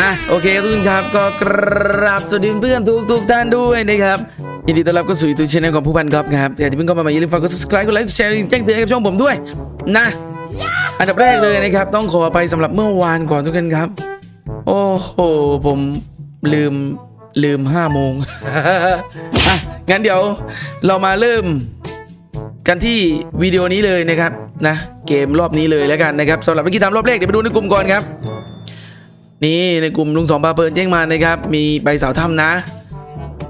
อะโอเคทุกท่านครับก็กราบสวัสดีเพื่อนทุกทุกท่านด้วยนะครับยินดีต้อนรับเข้าสู่ยูทูบช anel ของผู้พันครับครับแต่ที่เพิ่งเข้ามาใหม่อย่าลืมฝากกด subscribe กดไลค์กดแชร์แจ้งเตือนให้กับช่องผมด้วยนะอันดับแรกเลยนะครับ ต้องขอไปสำหรับเมื่อวานก่อนทุกท่านครับ โอ้โหผมลืมลืมห้าโมงอะงั้นเดี๋ยวเรามาเริ่มกันที่วิดีโอนี้เลยนะครับนะเกมรอบนี้เลยแล้วกันนะครับสำหรับวิธีทำรอบแรกเดี๋ยวไปดูในกลุ่มก่อนครับ นี่ในกลุ่มลุงสองปาเพลินแจ้งมานะครับ มีใบสาวถ้ำนะ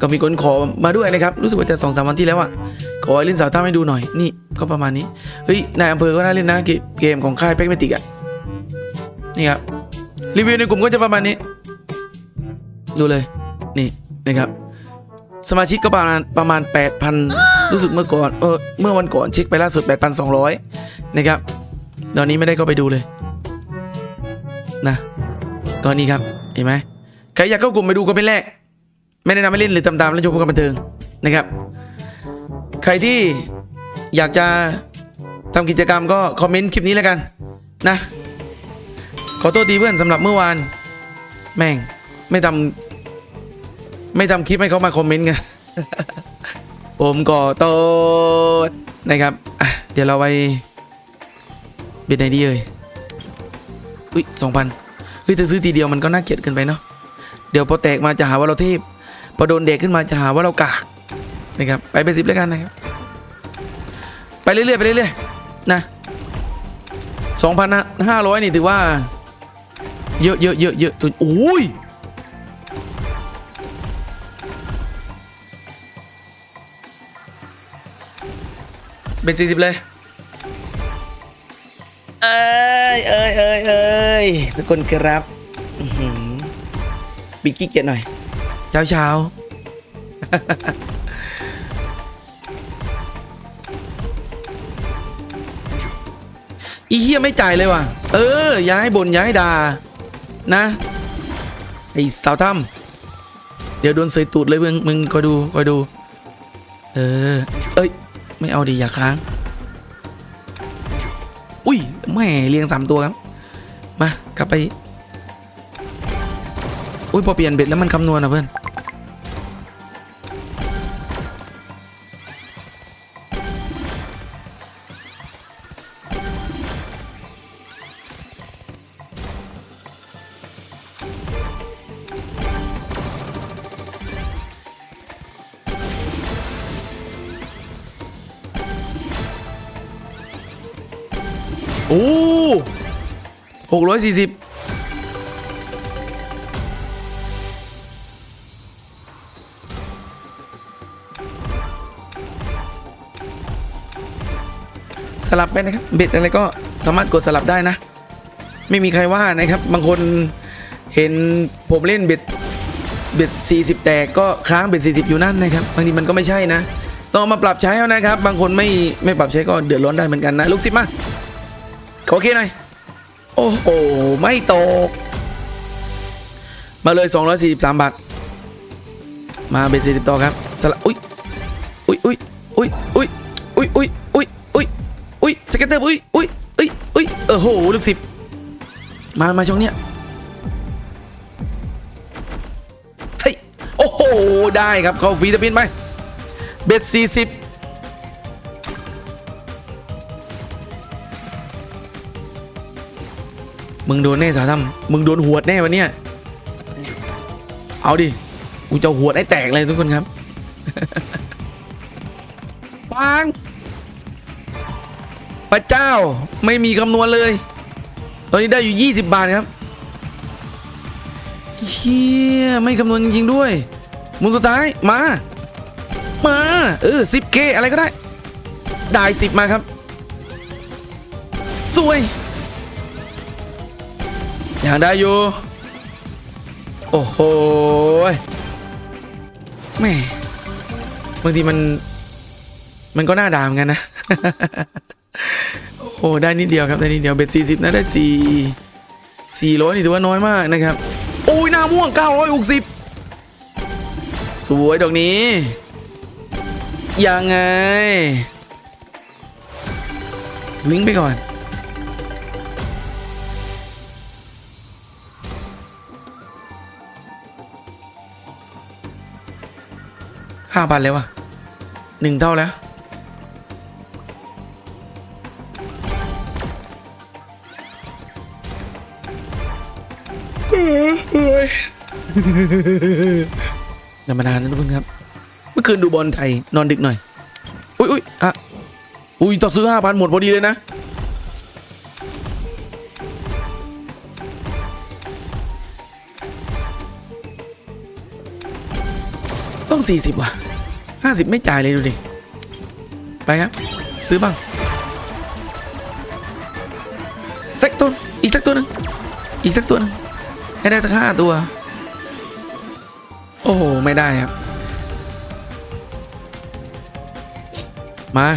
ก็มีคนขอมาด้วยนะครับ รู้สึกว่าจะสองสามวันที่แล้วอะขอให้เล่นสาวถ้ำให้ดูหน่อย นี่ก็ประมาณนี้ เฮ้ย นายอำเภอก็น่าเล่นนะ เกมของค่ายแพ็กเมติกอะนี่ครับ รีวิวในกลุ่มก็จะประมาณนี้ ดูเลย นี่นะครับ สมาชิกก็ประมาณประมาณ 8,000 รู้สึกเมื่อก่อน เออ เมื่อวันก่อนเช็คไปล่าสุด 8,200 นะครับ ตอนนี้ไม่ได้เข้าไปดูเลย นะ ตอนนี้ครับเห็นไหมใครอยากเข้ากลุ่มไปดูก็เป็นแรก ไม่แนะนำให้เล่นหรือตามๆแล้วชมเพื่อความบันเทิงนะครับ ใครที่อยากจะทำกิจกรรมก็คอมเมนต์คลิปนี้แล้วกันนะขอโทษทีเพื่อนสำหรับเมื่อวาน แม่งไม่ทำไม่ทำคลิปให้เขามาคอมเมนต์กันผมก็โตดนะครับเดี๋ยวเราไปเบ็ดไหนดีเอ่ยอุ้ยสองพัน เฮ้ยแต่ซื้อทีเดียวมันก็น่าเกลียดเกินไปเนาะเดี๋ยวพอแตกมาจะหาว่าเราเทพพอโดนเด็กขึ้นมาจะหาว่าเรากากนะครับไปเป็นสิบแล้วกันนะครับไปเรื่อยๆไปเรื่อยๆนะสองพันห้าร้อยนี่ถือว่า เยอะเยอะเยอะเยอะตัวโอ้ยเป็นสี่สิบเลย ยเอ้ยเอ้ยเอ้ยทุกคนครับอื้อหือบิกกี้เกียรหน่อย เช้าเช้าอีเฮียไม่จ่ายเลยว่ะ เออย่าให้บน่นย่าให้ด่านะ ไอสาวถ้ำเดี๋ยวโดนเสยตูดเลยมึง มึงคอยดูคอยดู เออ เอ้ย ไม่เอาดีอย่าค้าง แม่เรียงสามตัวครับ มา กลับไป อุ้ยพอเปลี่ยนเบ็ดแล้วมันคำนวณนะเพื่อน อ้หกร้อยสี่สิบสลับไปนะครับ เบ็ดอะไรก็สามารถกดสลับได้นะ ไม่มีใครว่านะครับ บางคนเห็นผมเล่นเบ็ดเบ็ด40 แตกก็ค้างเบ็ด40 อยู่นั่นนะครับบางทีมันก็ไม่ใช่นะ ต้องมาปรับใช้เอานะครับ บางคนไม่ไม่ปรับใช้ก็เดือดร้อนได้เหมือนกันนะ ลูกศิษย์มา ขอเคหน่อย โอ้โห ไม่ตก มาเลย 243 บาท มาเบ็ด40 ต่อครับสละอุ้ยอุ้ยอุ้ยอุ้ยอุ้ยอุ้ยอุ้ยอุ้ยอุ้ยอุ้ยสเก็ตเตอร์อุ้ยอุ้ยอุ้ยอุ้ยเออโหลูกสิบมา มาช่วงเนี้ยเฮ้ยโอ้โห ได้ครับ เข้าฟรีตะพินไปเบ็ด40 มึงโดนแน่สาวทำมึงโดนหวดแน่วันเนี้ยเอาดิกูจะหวดให้แตกเลยทุกคนครับปังพระเจ้าไม่มีคำนวณเลย ตอนนี้ได้อยู่ 20 บาทครับเฮียไม่คำนวณจริงๆด้วย มุนสุดท้ายมา มา เออ 10k อะไรก็ได้ ได้ 10 มาครับ สวย ยังได้อยู่ โอ้โหแม่บางทีมัน มันก็น่าด่าเหมือนกันนะ โอ้ได้นิดเดียวครับ ได้นิดเดียวเบ็ดสี่สิบนะได้สี่สี่ร้อยนี่ถือว่าน้อยมากนะครับ โอ้ยหน้าม่วงเก้าร้อยหกสิบสวยดอกนี้ ยังไง วิ่งไปก่อน ห้าพันแล้ววะหนึ่งเท่าแล้วนานมานานนะทุกคนครับ เมื่อคืนดูบอลไทย นอนดึกหน่อย อุ้ยอุ้ยอะ อุ้ยต้องซื้อห้าพันหมดพอดีเลยนะต้องสี่สิบว่ะ ห้าสิบไม่จ่ายเลยดูดิ ไปครับ ซื้อบ้างสักตัวอีกสักตัวหนึ่งอีกสักตัวหนึ่งให้ได้สักห้าตัว โอ้โห ไม่ได้ครับ มา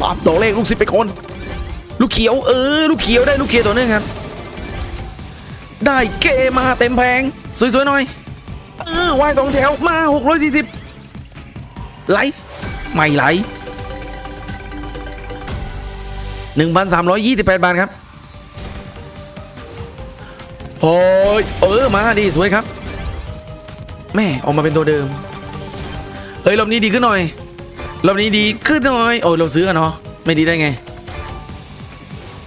ปอบตัวเลขลูกสิบไปคน ลูกเขียว เออ ลูกเขียวได้ลูกเขียวตัวนึงครับ ได้เกมาเต็มแพง สวยๆหน่อย เออวายสองแถวมาหกร้อยสี่สิบไหลไม่ไหลหนึ่งพันสามร้อยยี่สิบแปดบาทครับโอ้ยเออมาดีสวยครับ แม่ออกมาเป็นตัวเดิมเฮ้ยรอบนี้ดีขึ้นหน่อยรอบนี้ดีขึ้นหน่อยโอ้ยเราซื้อกันเนาะไม่ดีได้ไง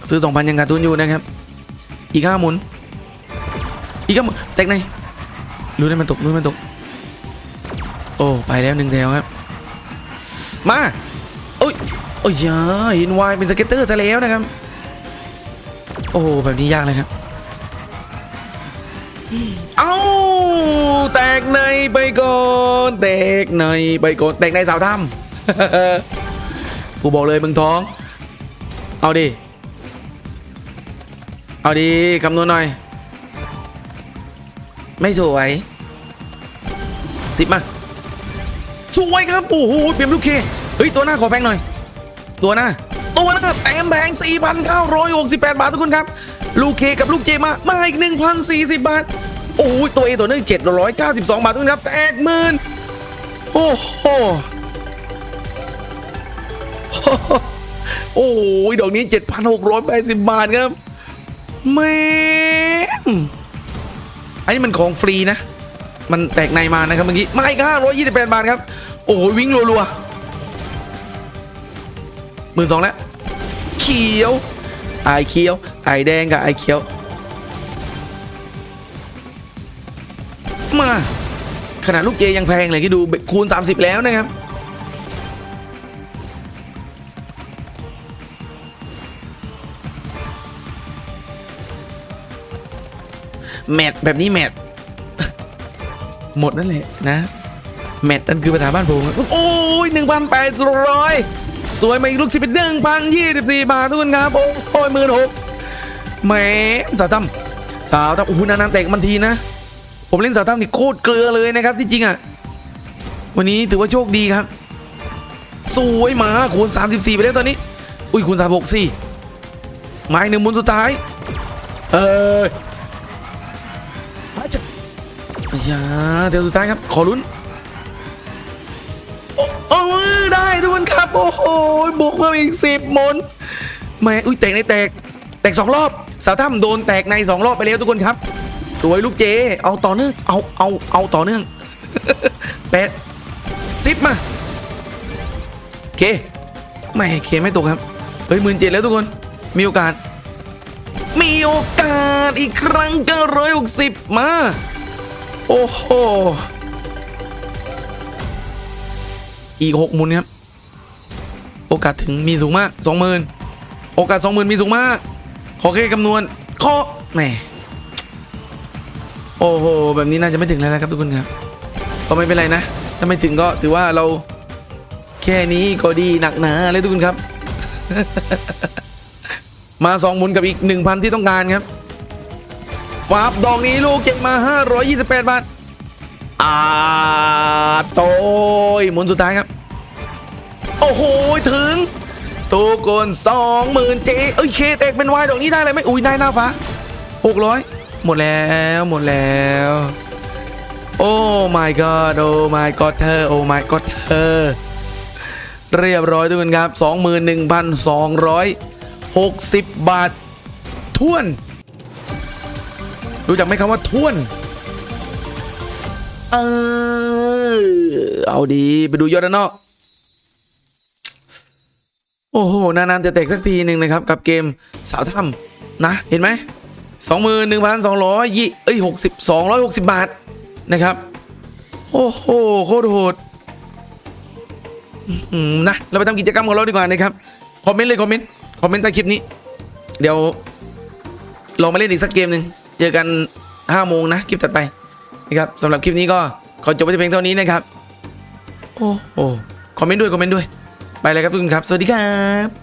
ซื้อสองพันยังขาดทุนอยู่นะครับ อีกห้าหมุน อีกห้าหมุนแตกใน รู้ได้มันตกรู้มันตก โอ้ไปแล้วหนึ่งแถวครับ มาโอ้ยโอ้ยยาเห็นวายเป็นสเก็ตเตอร์ซะแล้วนะครับ โอ้แบบนี้ยากเลยครับเอาแตกในไปก่อนแตกในไปก่อนแตกในสาวถ้ำกูบอกเลยมึงท้อง เอาดิ เอาดิคำนวณหน่อย ไม่สวย สิบมาสวยครับโอ้โหเปลี่ยนลูกเคเฮ้ยตัวหน้าขอแพงหน่อย ตัวหน้าตัวหน้าแต้มแพง4,968 บาททุกคนครับ ลูกเคกับลูกเจมามาอีก 1,040 บาท โอ้ยตัวเอตัวนึง792 บาททุกคนครับแตกหมื่นโอ้โหโอ้ยดอกนี้ 7,680 บาทครับแม่อันนี้มันของฟรีนะ มันแตกในมานะครับเมื่อกี้มาอีก528บาทครับ โอ้ยวิ่งรัวๆหมื่นสองแล้วเขียวไอเขียวไอแดงกับไอเขียว มาขนาดลูกเจยังแพงเลยที่ดูคูณ 30 แล้วนะครับแมทแบบนี้แมท หมดนั่นแหละนะแมทนั่นคือปัญหาบ้านผมโอ้ยหนึ่งพันแปดร้อยสวยมาอีกลูกสิบเป็นหนึ่งพันยี่สิบสี่บาททุกคนครับโอ้ยหมื่นหกแหมสาวตั้มสาวตั้มโอ้โหนานๆแตกมันทีนะ ผมเล่นสาวตั้มนี่โคตรเกลือเลยนะครับที่จริงอะวันนี้ถือว่าโชคดีครับ สวยมาคูณ 34 ไปแล้วตอนนี้ อุ้ยคูณ 36สิไม้หนึ่งมุนสุดท้าย เออ อย่าเดี๋ยวสุดท้ายครับ ขอลุ้น โอ้โอได้ทุกคนครับ โอ้โหบวกเพิ่มอีกสิบมนแม่อุ้ยแตกในแตก แตกสองรอบ สาวถ้ำโดนแตกในสองรอบไปแล้วทุกคนครับ สวยลูกเจ เอาต่อเนื่อง เอา เอา เอาต่อเนื่องแปดสิบมาเคไม่เคไม่ตกครับ เฮ้ยหมื่นเจ็ดแล้วทุกคน มีโอกาส มีโอกาสอีกครั้ง960มาโอ้ โห อีกหกหมุนครับ โอกาสถึงมีสูงมากสองหมื่นโอกาสสองหมื่นมีสูงมาก ขอแค่คำนวณขอแหมโอ้โห แบบนี้น่าจะไม่ถึงแล้วนะครับทุกคนครับ ก็ไม่เป็นไรนะ ถ้าไม่ถึงก็ถือว่าเราแค่นี้ก็ดีหนักหนาเลยทุกคนครับ มาสองหมุนกับอีก1,000ที่ต้องการครับ ฟาบดอกนี้ลูกเก็บมา 528 บาทอาโตยหมุนสุดท้ายครับ โอ้โห ถึงตูกนสองหมื่นเจเอ้ยเคแตกเป็นวายดอกนี้ได้เลยไหมอุ้ยได้หน้าฟ้าหกร้อยหมดแล้วหมดแล้ว โอ้ my god โอ้ my god เธอโอ้ my god เธอเรียบร้อยทุกคนครับ 21,260 บาทท้วน รู้จักไหมคำว่าท้วน เออ เอาดีไปดูยอดด้านนอก โอ้โห นานๆจะแตกสักทีหนึ่งนะครับ กับเกมสาวถ้ำนะ เห็นไหมสองหมื่นหนึ่งพันสองร้อยยี่เอ้ยหกสิบสองร้อยหกสิบบาทนะครับ โอ้โห โคตรโหดหือนะ เราไปทำกิจกรรมของเราดีกว่านะครับ คอมเมนต์เลยคอมเมนต์ คอมเมนต์ใต้คลิปนี้ เดี๋ยวลองมาเล่นอีกสักเกมหนึ่ง เจอกันห้าโมงนะคลิปถัดไปนะครับสำหรับคลิปนี้ก็ขอจบไว้เพียงเท่านี้นะครับ โอ้โอ้คอมเมนต์ด้วยคอมเมนต์ด้วย ไปเลยครับทุกคนครับ สวัสดีครับ